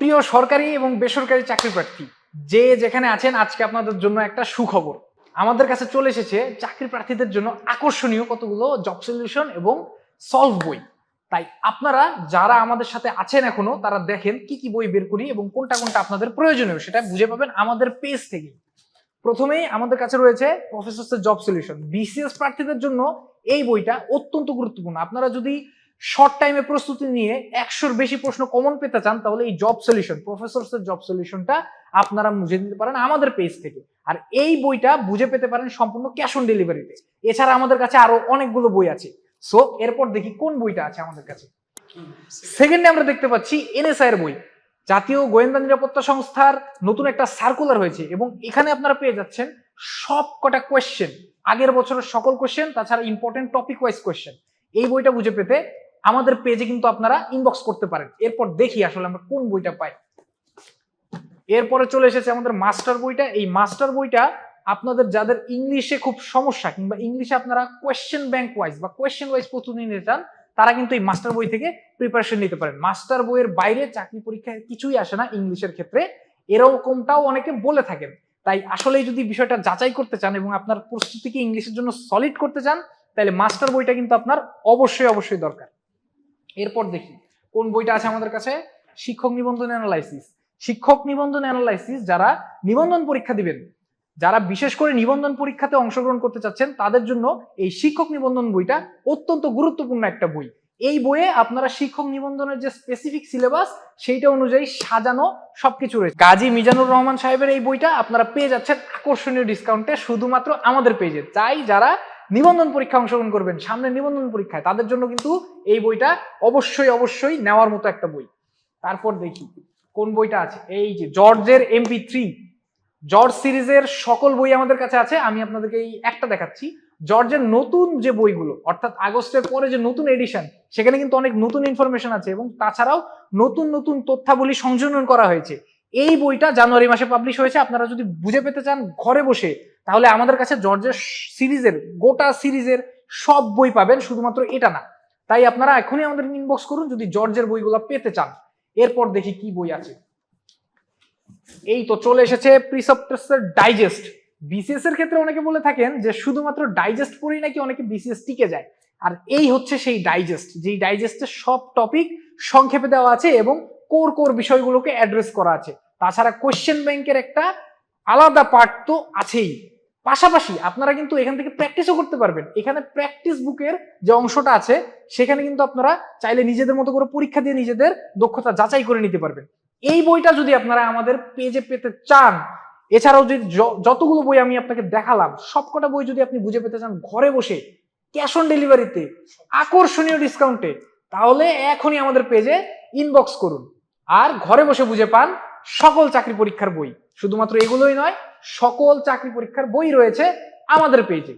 প্রিয় সরকারি এবং বেসরকারি চাকরি প্রার্থী, যে যেখানে আছেন, আজকে আপনাদের জন্য একটা সুখবর। আমাদের কাছে চলে এসেছে চাকরি প্রার্থীদের জন্য আকর্ষণীয় কতগুলো জব সলিউশন এবং সলভ বই। তাই আপনারা যারা আমাদের সাথে আছেন এখনও, তারা দেখেন কি কি বই বের করি এবং কোনটা কোনটা আপনাদের প্রয়োজনীয়, সেটা বুঝে পাবেন আমাদের পেজ থেকে প্রথমেই আমাদের কাছে রয়েছে প্রফেসর জব সলিউশন বিসিএস প্রার্থীদের জন্য এই বইটা অত্যন্ত গুরুত্বপূর্ণ। আপনারা যদি শর্ট টাইমে প্রস্তুতি নিয়ে একশোর বেশি প্রশ্ন কমন পেতে চান, তাহলে এই জব সলিউশন প্রফেসরসের জব সলিউশনটা আপনারা বুঝে নিতে পারেন আমাদের পেজ থেকে। আর এই বইটা বুঝে পেতে পারেন সম্পূর্ণ ক্যাশ অন ডেলিভারিতে এছাড়া আমাদের কাছে আরও অনেকগুলো বই আছে। সো এরপর দেখি কোন বইটা আছে আমাদের কাছে। সেকেন্ডে আমরা দেখতে পাচ্ছি এনএসআই এর বই। জাতীয় গোয়েন্দা নিরাপত্তা সংস্থার নতুন একটা সার্কুলার হয়েছে এবং এখানে আপনারা পেয়ে যাচ্ছেন সব কটা কোয়েশ্চেন আগের বছরের সকল কোয়েশ্চেন তাছাড়া ইম্পর্টেন্ট টপিক ওয়াইজ কোয়েশ্চেন এই বইটা বুঝে পেতে আমাদের পেজে কিন্তু আপনারা ইনবক্স করতে পারেন। এরপর দেখি আসলে আমরা কোন বইটা পাই। এরপরে চলে এসেছে আমাদের মাস্টার বইটা। এই মাস্টার বইটা আপনাদের যাদের ইংলিশে খুব সমস্যা কিংবা ইংলিশে আপনারা কোয়েশ্চেন ব্যাংক ওয়াইজ বা কোয়েশ্চেন ওয়াইজ প্রস্তুতি নিতে চান, তারা কিন্তু এই মাস্টার বই থেকে প্রিপারেশন নিতে পারেন। মাস্টার বইয়ের বাইরে চাকরি পরীক্ষায় কিছুই আসে না ইংলিশের ক্ষেত্রে। এরকমটাও অনেকে বলে থাকেন। তাই আসলে যদি বিষয়টা যাচাই করতে চান এবং আপনার প্রস্তুতিকে ইংলিশের জন্য সলিড করতে চান, তাহলে মাস্টার বইটা কিন্তু আপনার অবশ্যই অবশ্যই দরকার। এরপর দেখি, কোন বইটা আছে আমাদের কাছে? শিক্ষক নিবন্ধন অ্যানালাইসিস শিক্ষক নিবন্ধন অ্যানালাইসিস যারা নিবন্ধন পরীক্ষা দিবেন, যারা বিশেষ করে নিবন্ধন পরীক্ষাতে অংশগ্রহণ করতে চাচ্ছেন, তাদের জন্য এই শিক্ষক নিবন্ধন বইটা অত্যন্ত গুরুত্বপূর্ণ একটা বই। এই বইয়ে আপনারা শিক্ষক নিবন্ধনের যে স্পেসিফিক সিলেবাস সেইটা অনুযায়ী সাজানো সবকিছু রয়েছে। কাজী মিজানুর রহমান সাহেবের এই বইটা আপনারা পেয়ে যাচ্ছেন আকর্ষণীয় ডিসকাউন্টে শুধুমাত্র আমাদের পেজে তাই যারা নিবন্ধন পরীক্ষা অংশগ্রহণ করবেন, সামনে নিবন্ধন পরীক্ষায়। তাদের জন্য কিন্তু এই বইটা অবশ্যই অবশ্যই নেওয়ার মতো একটা বই। তারপর দেখি, কোন বইটা আছে? এই যে জর্জের এমপি থ্রি জর্জ সিরিজের সকল বই আমাদের কাছে আছে। আমি আপনাদেরকে এই একটা দেখাচ্ছি। জর্জের নতুন যে বইগুলো, অর্থাৎ আগস্টের পরে যে নতুন এডিশন সেখানে কিন্তু অনেক নতুন ইনফরমেশন আছে এবং তাছাড়াও নতুন নতুন তথ্যাবলী সংযোজন করা হয়েছে। এই বইটা জানুয়ারি মাসে পাবলিশ হয়েছে। আপনারা যদি বুঝে পেতে চান, ঘরে বসে তাহলে আমাদের কাছে জর্জের সিরিজের, গোটা সিরিজের সব বই পাবেন, শুধুমাত্র এটা না। তাই আপনারা এখনই আমাদের ইনবক্স করুন, যদি জর্জের বইগুলো পেতে চান। এরপর দেখি কি বই আছে। এই তো চলে এসেছে প্রিসপ্টাসের ডাইজেস্ট বিসিএস এর ক্ষেত্রে অনেকে বলে থাকেন যে, শুধুমাত্র ডাইজেস্ট পড়েই নাকি অনেকে বিসিএস টিকে যায়। আর এই হচ্ছে সেই ডাইজেস্ট যেই ডাইজেস্টের সব টপিক সংক্ষেপে দেওয়া আছে এবং কোর কোর বিষয়গুলোকে অ্যাড্রেস করা আছে। তাছাড়া কোয়েশ্চেন ব্যাংকের একটা আলাদা পার্ট তো আছেই। পাশাপাশি আপনারা কিন্তু এখান থেকে প্র্যাকটিসও করতে পারবেন। এখানে প্র্যাকটিস বুকের যে অংশটা আছে, সেখানে কিন্তু আপনারা চাইলে নিজেদের মতো করে পরীক্ষা দিয়ে নিজেদের দক্ষতা যাচাই করে নিতে পারবেন। এই বইটা যদি আপনারা আমাদের পেজে পেতে চান, এছাড়াও যদি যতগুলো বই আমি আপনাকে দেখালাম, সবকটা বই যদি আপনি বুঝে পেতে চান ঘরে বসে ক্যাশ অন ডেলিভারিতে আকর্ষণীয় ডিসকাউন্টে তাহলে এখনই আমাদের পেজে ইনবক্স করুন। আর ঘরে বসে বুঝে পান সকল চাকরি পরীক্ষার বই। শুধুমাত্র এগুলোই নয় সকল চাকরি পরীক্ষার বই রয়েছে আমাদের পেজে